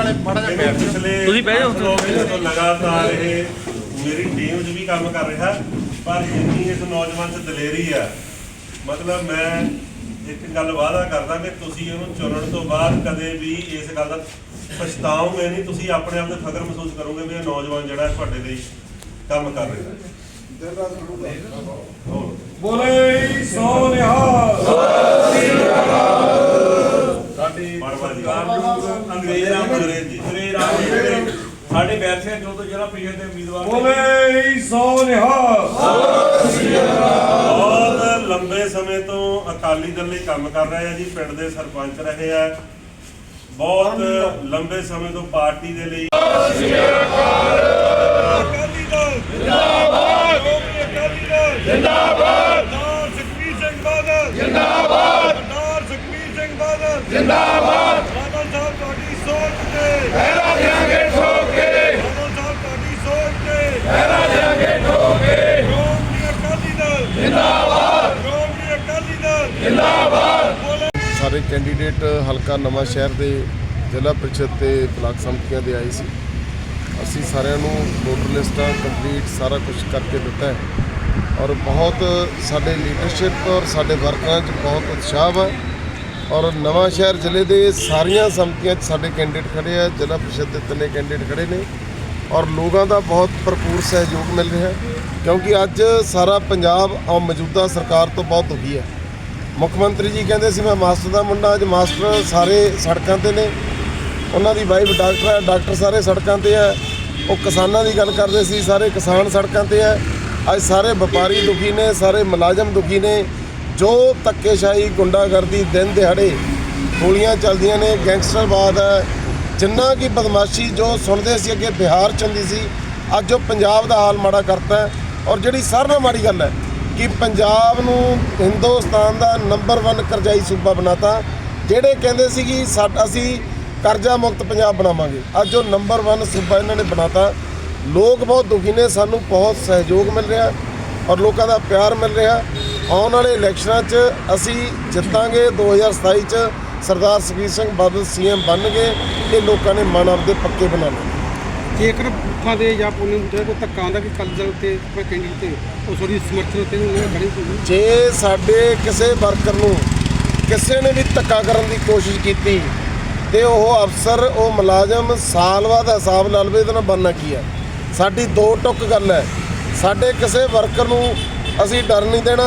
ਵਾਲੇ ਮਾੜਾ ਜਿਹਾ ਬੈਠ ਜਾਓ। ਪਿਛਲੇ ਤੁਸੀਂ ਬਹਿ ਜਾਓ। ਅੱਠ ਨੌ ਮਹੀਨੇ ਤੋਂ ਲਗਾਤਾਰ ਇਹ ਮੇਰੀ ਟੀਮ 'ਚ ਵੀ ਕੰਮ ਕਰ ਰਿਹਾ ਪਰ ਜਿੰਨੀ ਇਸ ਨੌਜਵਾਨ 'ਚ ਦਲੇਰੀ ਆ ਮਤਲਬ ਮੈਂ ਇੱਕ ਗੱਲ ਵਾਅਦਾ ਕਰਦਾ ਕਿ ਤੁਸੀਂ ਇਹਨੂੰ ਚੁਣਨ ਤੋਂ ਬਾਅਦ ਕਦੇ ਵੀ ਇਸ ਗੱਲ ਦਾ ਪਛਤਾਓਗੇ ਨਹੀਂ ਤੁਸੀਂ ਆਪਣੇ ਆਪ ਤੇ ਫਖਰ ਮਹਿਸੂਸ ਕਰੋਗੇ ਵੀ ਇਹ ਨੌਜਵਾਨ ਜਿਹੜਾ ਹੈ ਤੁਹਾਡੇ ਲਈ ਕੰਮ ਕਰ ਰਿਹਾ ਹੋਰ। ਬੋਲੇ ਸਾਡੇ ਬੈਰਸੇ ਜੋ ਤੋਂ ਜ਼ਿਲ੍ਹਾ ਪ੍ਰੀਸ਼ਦ ਦੇ ਉਮੀਦਵਾਰ। ਬੋਲੇ ਸੋ ਨਿਹਾਲ। ਬਹੁਤ ਲੰਬੇ ਸਮੇਂ ਤੋਂ ਅਕਾਲੀ ਦਲ ਲਈ ਕੰਮ ਕਰ ਰਹੇ ਆ ਜੀ ਪਿੰਡ ਦੇ ਸਰਪੰਚ ਰਹੇ ਆ। ਬਹੁਤ ਲੰਬੇ ਸਮੇਂ ਤੋਂ ਪਾਰਟੀ ਦੇ ਲਈ ਅਕਾਲੀ ਦਲ। ਜਿੰਦਾਬਾਦ। ਅਕਾਲੀ ਦਲ। ਜਿੰਦਾਬਾਦ। ਸਰਦਾਰ ਸੁਖਬੀਰ ਸਿੰਘ ਬਾਦਲ। ਜਿੰਦਾਬਾਦ। ਸਰਦਾਰ ਸੁਖਬੀਰ ਸਿੰਘ ਬਾਦਲ। ਜਿੰਦਾਬਾਦ। ਬਾਦਲ ਸਾਹਿਬ ਤੁਹਾਡੀ ਸੋਚ ਤੇ ਠੋਕ ਕੇ ਬਾਦਲ ਸਾਹਿਬ ਤੁਹਾਡੀ ਸੋਚ ਤੇ ਪਹਿਰਾ ਦੇਾਂਗੇ ਠੋਕ ਕੇ ਕੌਮੀ ਅਕਾਲੀ ਦਲ ਜਿੰਦਾਬਾਦ ਕੌਮੀ ਅਕਾਲੀ ਦਲ ਜਿੰਦਾਬਾਦ ਸਾਰੇ ਕੈਂਡੀਡੇਟ ਹਲਕਾ ਨਵਾਂ ਸ਼ਹਿਰ ਦੇ ਜ਼ਿਲ੍ਹਾ ਪ੍ਰੀਸ਼ਦ ਤੇ ਬਲਾਕ ਸੰਮਤੀਆਂ ਦੇ ਆਏ ਸੀ। ਅਸੀਂ ਸਾਰਿਆਂ ਨੂੰ ਵੋਟਰ ਲਿਸਟਾਂ ਕੰਪਲੀਟ ਸਾਰਾ ਕੁਝ ਕਰਕੇ ਦਿੱਤਾ ਹੈ। ਔਰ ਬਹੁਤ ਸਾਡੇ ਲੀਡਰਸ਼ਿਪ ਔਰ ਸਾਡੇ ਵਰਕਰਾਂ 'ਚ ਬਹੁਤ ਉਤਸ਼ਾਹ ਹੈ ਔਰ ਨਵਾਂ ਸ਼ਹਿਰ ਜ਼ਿਲ੍ਹੇ ਦੇ ਸਾਰੀਆਂ ਸੰਮਤੀਆਂ 'ਚ ਸਾਡੇ ਕੈਂਡੀਡੇਟ ਖੜੇ ਆ, ਜ਼ਿਲ੍ਹਾ ਪ੍ਰੀਸ਼ਦ ਦੇ ਤਿੰਨੇ ਕੈਂਡੀਡੇਟ ਖੜੇ ਨੇ। ਔਰ ਲੋਕਾਂ ਦਾ ਬਹੁਤ ਭਰਪੂਰ ਸਹਿਯੋਗ ਮਿਲ ਰਿਹਾ ਕਿਉਂਕਿ ਅੱਜ ਸਾਰਾ ਪੰਜਾਬ ਆ ਮੌਜੂਦਾ ਸਰਕਾਰ ਤੋਂ ਬਹੁਤ ਦੁਖੀ ਹੈ। ਮੁੱਖ ਮੰਤਰੀ ਜੀ ਕਹਿੰਦੇ ਸੀ, ਮੈਂ ਮਾਸਟਰ ਦਾ ਮੁੰਡਾ, ਅੱਜ ਮਾਸਟਰ ਸਾਰੇ ਸੜਕਾਂ ਤੇ ਨੇ। ਉਹਨਾਂ ਦੀ ਵਾਈਫ ਡਾਕਟਰ ਹੈ, ਡਾਕਟਰ ਸਾਰੇ ਸੜਕਾਂ ਤੇ ਹੈ। ਉਹ ਕਿਸਾਨਾਂ ਦੀ ਗੱਲ ਕਰਦੇ ਸੀ, ਸਾਰੇ ਕਿਸਾਨ ਸੜਕਾਂ ਤੇ ਹੈ। ਅੱਜ ਸਾਰੇ ਵਪਾਰੀ ਦੁਖੀ ਨੇ, ਸਾਰੇ ਮੁਲਾਜ਼ਮ ਦੁਖੀ ਨੇ। ਜੋ ਧੱਕੇਸ਼ਾਹੀ, ਗੁੰਡਾਗਰਦੀ ਦਿਨ ਦਿਹਾੜੇ ਗੋਲੀਆਂ ਚੱਲਦੀਆਂ ਨੇ, ਗੈਂਗਸਟਰਵਾਦ ਹੈ। ਜਿੰਨਾ ਕੀ ਬਦਮਾਸ਼ੀ ਜੋ ਸੁਣਦੇ ਸੀ, ਅੱਗੇ ਬਿਹਾਰ ਚ ਹੁੰਦੀ ਸੀ, ਅੱਜ ਉਹ ਪੰਜਾਬ ਦਾ ਹਾਲ ਮਾੜਾ ਕਰਤਾ ਔਰ ਜਿਹੜੀ ਸਾਰਿਆਂ ਨਾਲੋਂ ਮਾੜੀ ਗੱਲ ਹੈ ਕਿ ਪੰਜਾਬ ਨੂੰ ਹਿੰਦੁਸਤਾਨ ਦਾ ਨੰਬਰ 1 ਕਰਜ਼ਾਈ ਸੂਬਾ ਬਣਾਤਾ, ਜਿਹੜੇ ਕਹਿੰਦੇ ਸੀ ਕਿ ਸਾਡਾ ਅਸੀਂ ਕਰਜ਼ਾ ਮੁਕਤ ਪੰਜਾਬ ਬਣਾਵਾਂਗੇ। ਅੱਜ ਉਹ ਨੰਬਰ 1 ਸੂਬਾ ਇਹਨਾਂ ਨੇ ਬਣਾਤਾ। ਲੋਕ ਬਹੁਤ ਦੁਖੀ ਨੇ, ਸਾਨੂੰ ਬਹੁਤ ਸਹਿਯੋਗ ਮਿਲ ਰਿਹਾ ਔਰ ਲੋਕਾਂ ਦਾ ਪਿਆਰ ਮਿਲ ਰਿਹਾ। ਆਉਣ ਵਾਲੇ ਇਲੈਕਸ਼ਨਾਂ 'ਚ ਅਸੀਂ ਜਿੱਤਾਂਗੇ। 2027 'ਚ ਸਰਦਾਰ ਸੁਖਬੀਰ ਸਿੰਘ ਬਾਦਲ ਸੀਐਮ ਬਣਨਗੇ। ਇਹ ਲੋਕਾਂ ਨੇ ਮਨ ਆਪਦੇ ਪੱਕੇ ਬਣਾ ਲਏ। ਜੇਕਰ ਬੂਥਾਂ ਦੇ ਜਾਂ ਪੋਲਿੰਗ ਬੂਥਾਂ ਕੋਈ ਧੱਕਾ ਆਉਂਦਾ ਕਿ ਕੱਲ ਤੇ ਕੋਈ ਕੈਂਡੀਡੇਟ ਤੇ ਉਹ ਥੋੜੀ ਸਮਰਥਨ ਤੇ ਨੂੰ ਖੜੀ ਹੋਊਗੀ ਜੇ ਸਾਡੇ ਕਿਸੇ ਵਰਕਰ ਨੂੰ ਕਿਸੇ ਨੇ ਵੀ ਧੱਕਾ ਕਰਨ ਦੀ ਕੋਸ਼ਿਸ਼ ਕੀਤੀ ਤੇ ਉਹ ਅਫਸਰ, ਉਹ ਮੁਲਾਜ਼ਮ ਸਾਲ ਬਾਅਦ ਹਿਸਾਬ ਲਾ ਲਵੇ ਇਹਦੇ ਨਾਲ ਬਣਨਾ ਕੀ ਹੈ ਸਾਡੀ ਦੋ ਟੁੱਕ ਗੱਲ ਹੈ। ਸਾਡੇ ਕਿਸੇ ਵਰਕਰ ਨੂੰ ਅਸੀਂ ਡਰ ਨਹੀਂ ਦੇਣਾ।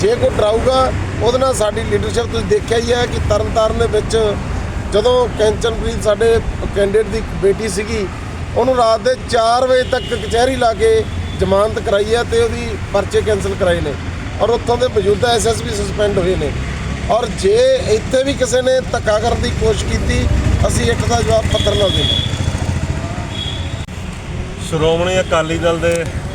ਜੇ ਕੋਈ ਡਰਾਊਗਾ ਉਹਦੇ ਨਾਲ ਸਾਡੀ ਲੀਡਰਸ਼ਿਪ ਤੁਸੀਂ ਦੇਖਿਆ ਹੀ ਹੈ ਕਿ ਤਰਨਤਾਰਨ ਦੇ ਵਿੱਚ ਜਦੋਂ ਕੈਂਚਨਪ੍ਰੀਤ ਸਾਡੇ ਕੈਂਡੀਡੇਟ ਦੀ ਬੇਟੀ ਸੀਗੀ ਉਹਨੂੰ ਰਾਤ ਦੇ 4 ਵਜੇ ਤੱਕ ਕਚਹਿਰੀ ਲਾ ਕੇ ਜ਼ਮਾਨਤ ਕਰਾਈ ਹੈ ਤੇ ਉਹਦੀ ਪਰਚੇ ਕੈਨਸਲ ਕਰਾਏ ਨੇ। ਔਰ ਉੱਥੋਂ ਦੇ ਮੌਜੂਦਾ ਐਸਐਸਪੀ ਸਸਪੈਂਡ ਹੋਏ ਨੇ। ਔਰ ਜੇ ਇੱਥੇ ਵੀ ਕਿਸੇ ਨੇ ਧੱਕਾ ਕਰਨ ਦੀ ਕੋਸ਼ਿਸ਼ ਕੀਤੀ, ਅਸੀਂ ਇੱਕ ਦਾ ਜਵਾਬ ਪੱਤਰ ਨਾਲ ਦੇਵਾਂਗੇ ਸ਼੍ਰੋਮਣੀ ਅਕਾਲੀ ਦਲ ਦੇ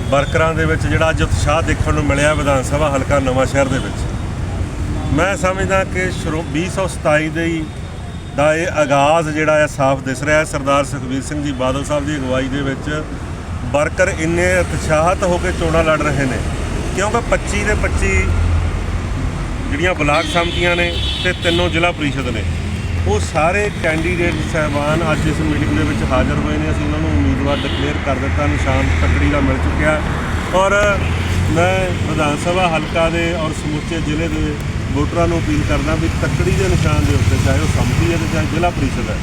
ਵਰਕਰਾਂ ਦੇ ਵਿੱਚ ਜਿਹੜਾ ਅੱਜ ਉਤਸ਼ਾਹ ਦੇਖਣ ਨੂੰ ਮਿਲਿਆ ਵਿਧਾਨ ਸਭਾ ਹਲਕਾ ਨਵਾਂ ਸ਼ਹਿਰ ਦੇ ਵਿੱਚ। ਮੈਂ ਸਮਝਦਾ ਕਿ ਸ਼੍ਰੋ 2027 ਦੇ ਦਾ ਇਹ ਆਗਾਜ਼ ਜਿਹੜਾ ਹੈ ਸਾਫ਼ ਦਿਸ ਰਿਹਾ ਹੈ। ਸਰਦਾਰ ਸੁਖਬੀਰ ਸਿੰਘ ਜੀ ਬਾਦਲ ਸਾਹਿਬ ਦੀ ਅਗਵਾਈ ਦੇ ਵਿੱਚ ਵਰਕਰ ਇੰਨੇ ਉਤਸ਼ਾਹਤ ਹੋ ਕੇ ਚੋਣਾਂ ਲੜ ਰਹੇ ਨੇ, ਕਿਉਂਕਿ 25 ਦੇ 25 ਜਿਹੜੀਆਂ ਬਲਾਕ ਸੰਮਤੀਆਂ ਨੇ ਤੇ ਤਿੰਨੋਂ ਜ਼ਿਲ੍ਹਾ ਪ੍ਰੀਸ਼ਦ ਨੇ, ਉਹ ਸਾਰੇ ਕੈਂਡੀਡੇਟ ਸਹਿਬਾਨ ਅੱਜ ਇਸ ਮੀਟਿੰਗ ਦੇ ਵਿੱਚ ਹਾਜ਼ਰ ਹੋਏ ਨੇ। ਅਸੀਂ ਉਹਨਾਂ ਨੂੰ ਉਮੀਦਵਾਰ ਡਿਕਲੇਅਰ ਕਰ ਦਿੱਤਾ, ਨਿਸ਼ਾਨ ਤਕੜੀ ਦਾ ਮਿਲ ਚੁੱਕਿਆ। ਔਰ ਮੈਂ ਵਿਧਾਨ ਸਭਾ ਹਲਕਾ ਦੇ ਔਰ ਸਮੁੱਚੇ ਜ਼ਿਲ੍ਹੇ ਦੇ ਵੋਟਰਾਂ ਨੂੰ ਅਪੀਲ ਕਰਦਾ ਵੀ ਤੱਕੜੀ ਦੇ ਨਿਸ਼ਾਨ ਦੇ ਉੱਤੇ ਚਾਹੇ ਉਹ ਸੰਮਤੀ ਹੈ ਤੇ ਚਾਹੇ ਜ਼ਿਲ੍ਹਾ ਪ੍ਰੀਸ਼ਦ ਹੈ।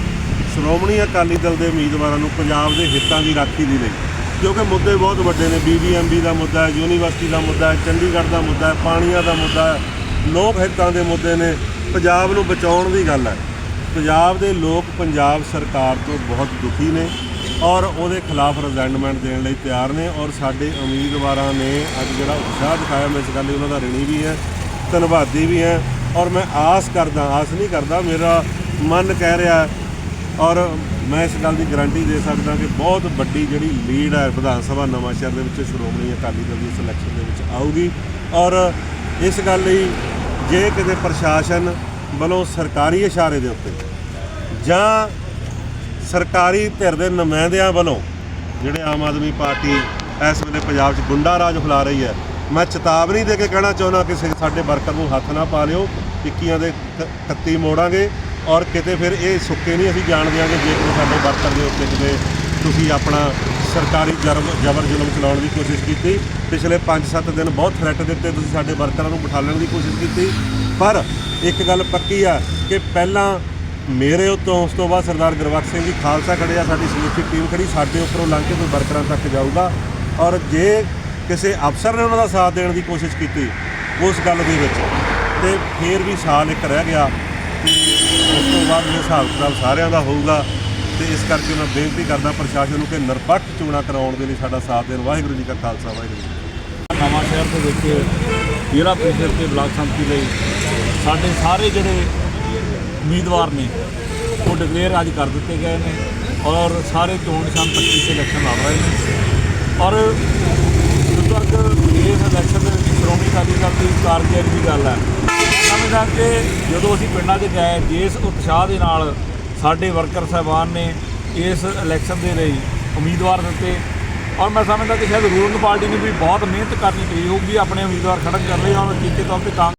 ਸ਼੍ਰੋਮਣੀ ਅਕਾਲੀ ਦਲ ਦੇ ਉਮੀਦਵਾਰਾਂ ਨੂੰ ਪੰਜਾਬ ਦੇ ਹਿੱਤਾਂ ਦੀ ਰਾਖੀ ਦੀ ਲਈ, ਕਿਉਂਕਿ ਮੁੱਦੇ ਬਹੁਤ ਵੱਡੇ ਨੇ। ਬੀਬੀਐਮਬੀ ਦਾ ਮੁੱਦਾ ਹੈ, ਯੂਨੀਵਰਸਿਟੀ ਦਾ ਮੁੱਦਾ ਹੈ, ਚੰਡੀਗੜ੍ਹ ਦਾ ਮੁੱਦਾ ਹੈ, ਪਾਣੀਆਂ ਦਾ ਮੁੱਦਾ ਹੈ। ਲੋਕ ਹਿੱਤਾਂ ਦੇ ਮੁੱਦੇ ਨੇ। ਪੰਜਾਬ ਨੂੰ ਬਚਾਉਣ ਦੀ ਗੱਲ ਹੈ। ਪੰਜਾਬ ਦੇ ਲੋਕ ਪੰਜਾਬ ਸਰਕਾਰ ਤੋਂ ਬਹੁਤ ਦੁਖੀ ਨੇ ਔਰ ਉਹਦੇ ਖਿਲਾਫ ਰਿਜ਼ੈਂਟਮੈਂਟ ਦੇਣ ਲਈ ਤਿਆਰ ਨੇ ਔਰ ਸਾਡੇ ਉਮੀਦਵਾਰਾਂ ਨੇ ਅੱਜ ਜਿਹੜਾ ਉਤਸ਼ਾਹ ਦਿਖਾਇਆ, ਮੈਂ ਇਸ ਗੱਲ ਲਈ ਉਹਨਾਂ ਦਾ ਰਿਣੀ ਵੀ ਹੈ। ਧੰਨਵਾਦੀ ਵੀ ਹੈ ਔਰ ਮੈਂ ਆਸ ਕਰਦਾ, ਆਸ ਨਹੀਂ ਕਰਦਾ, ਮੇਰਾ ਮਨ ਕਹਿ ਰਿਹਾ ਔਰ ਮੈਂ ਇਸ ਗੱਲ ਦੀ ਗਾਰੰਟੀ ਦੇ ਸਕਦਾ ਕਿ ਬਹੁਤ ਵੱਡੀ ਜਿਹੜੀ ਲੀਡ ਹੈ ਵਿਧਾਨ ਸਭਾ ਨਵਾਂ ਸ਼ਹਿਰ ਦੇ ਵਿੱਚ ਸ਼੍ਰੋਮਣੀ ਅਕਾਲੀ ਦਲ ਦੀ ਇਸ ਦੇ ਵਿੱਚ ਆਊਗੀ ਔਰ ਇਸ ਗੱਲ ਲਈ ਜੇ ਕਿਤੇ ਪ੍ਰਸ਼ਾਸਨ ਵੱਲੋਂ ਸਰਕਾਰੀ ਇਸ਼ਾਰੇ ਦੇ ਉੱਤੇ ਜਾਂ ਸਰਕਾਰੀ ਧਿਰ ਦੇ ਨੁਮਾਇੰਦਿਆਂ ਵੱਲੋਂ ਜਿਹੜੇ ਆਮ ਆਦਮੀ ਪਾਰਟੀ ਇਸ ਵੇਲੇ ਪੰਜਾਬ 'ਚ ਗੁੰਡਾ ਰਾਜ ਫੈਲਾ ਰਹੀ ਹੈ ਮੈਂ ਚੇਤਾਵਨੀ ਦੇ ਕੇ ਕਹਿਣਾ ਚਾਹੁੰਦਾ ਕਿ ਸਾਡੇ ਵਰਕਰ ਨੂੰ ਹੱਥ ਨਾ ਪਾ ਲਿਓ 21 ਦੇ ਕੱਤੀ ਮੋੜਾਂਗੇ ਔਰ ਕਿਤੇ ਫਿਰ ਇਹ ਸੁੱਕੇ ਨਹੀਂ ਅਸੀਂ ਜਾਣ ਦਿਆਂਗੇ ਜੇ ਕੋਈ ਸਾਡੇ ਵਰਕਰ ਦੇ ਉੱਤੇ ਕਿਤੇ ਤੁਸੀਂ ਆਪਣਾ ਸਰਕਾਰੀ ਜਰਮ ਜਬਰ ਜ਼ੁਲਮ ਚਲਾਉਣ ਦੀ ਕੋਸ਼ਿਸ਼ ਕੀਤੀ, ਪਿਛਲੇ 5-7 ਦਿਨ ਬਹੁਤ ਥ੍ਰੈਟ ਦਿੱਤੇ ਤੁਸੀਂ ਸਾਡੇ ਵਰਕਰਾਂ ਨੂੰ ਬਿਠਾਲਣ ਦੀ ਕੋਸ਼ਿਸ਼ ਕੀਤੀ। ਪਰ ਇੱਕ ਗੱਲ ਪੱਕੀ ਆ ਕਿ ਪਹਿਲਾਂ ਮੇਰੇ ਉੱਤੋਂ ਉਸ ਤੋਂ ਬਾਅਦ ਸਰਦਾਰ ਗੁਰਬਖਸ਼ ਸਿੰਘ ਜੀ ਖਾਲਸਾ ਖੜਿਆ ਸਾਡੀ ਸਮੁੱਚੀ ਟੀਮ ਖੜੀ ਸਾਡੇ ਉੱਪਰੋਂ ਲੰਘ ਕੇ ਕੋਈ ਵਰਕਰਾਂ ਤੱਕ ਜਾਊਗਾ। ਔਰ ਜੇ ਕਿਸੇ ਅਫਸਰ ਨੇ ਉਹਨਾਂ ਦਾ ਸਾਥ ਦੇਣ ਦੀ ਕੋਸ਼ਿਸ਼ ਕੀਤੀ ਉਸ ਗੱਲ ਦੇ ਵਿੱਚ। ਤੇ ਫੇਰ ਵੀ ਸਾਲ ਇੱਕ ਰਹਿ ਗਿਆ ਤੇ ਉਸ ਤੋਂ ਬਾਅਦ ਇਹ ਹਿਸਾਬ ਕਿਤਾਬ ਸਾਰਿਆਂ ਦਾ ਹੋਊਗਾ ਤੇ ਇਸ ਕਰਕੇ ਮੈਂ ਬੇਨਤੀ ਕਰਦਾ ਪ੍ਰਸ਼ਾਸਨ ਨੂੰ ਕਿ ਨਿਰਪੱਖ ਚੋਣਾਂ ਕਰਾਉਣ ਦੇ ਲਈ ਸਾਡਾ ਸਾਥ ਦੇਣ। ਵਾਹਿਗੁਰੂ ਜੀ ਕਾ ਖਾਲਸਾ, ਵਾਹਿਗੁਰੂ ਜੀ ਨਵਾਂ ਸ਼ਹਿਰ ਦੇ ਵਿੱਚ ਜ਼ਿਲ੍ਹਾ ਪ੍ਰੀਸ਼ਦ ਤੇ ਬਲਾਕ ਸੰਮਤੀ ਲਈ ਸਾਡੇ ਸਾਰੇ ਜਿਹੜੇ ਉਮੀਦਵਾਰ ਨੇ, ਉਹ ਡਿਕਲੇਅਰ ਅੱਜ ਕਰ ਦਿੱਤੇ ਗਏ ਨੇ ਔਰ ਸਾਰੇ ਚੋਣ ਨਿਸ਼ਾਨ 25 ਇਲੈਕਸ਼ਨ ਲੜ ਰਹੇ ਨੇ। ਔਰ ਜਦੋਂ ਤੱਕ ਇਸ ਇਲੈਕਸ਼ਨ ਦੇ ਵਿੱਚ ਸ਼੍ਰੋਮਣੀ ਅਕਾਲੀ ਦਲ ਦੀ ਕਾਰਗੁਜ਼ਾਰੀ ਦੀ ਗੱਲ ਹੈ। ਸਮਝਦਾ ਕਿ ਜਦੋਂ ਅਸੀਂ ਪਿੰਡਾਂ 'ਚ ਗਏ ਜਿਸ ਉਤਸ਼ਾਹ ਦੇ ਨਾਲ ਸਾਡੇ ਵਰਕਰ ਸਾਹਿਬਾਨ ਨੇ ਇਸ ਇਲੈਕਸ਼ਨ ਦੇ ਲਈ ਉਮੀਦਵਾਰ ਦਿੱਤੇ। ਔਰ ਮੈਂ ਸਮਝਦਾ ਕਿ ਸ਼ਾਇਦ ਰੂਲਿੰਗ ਪਾਰਟੀ ਨੂੰ ਵੀ ਬਹੁਤ ਮਿਹਨਤ ਕਰਨੀ ਪਈ ਹੋਊਗੀ, ਆਪਣੇ ਉਮੀਦਵਾਰ ਖੜਨ ਕਰ ਲਈ। ਔਰ ਨਿੱਕੇ ਤੌਰ ਤੇ ਕਾਂਗ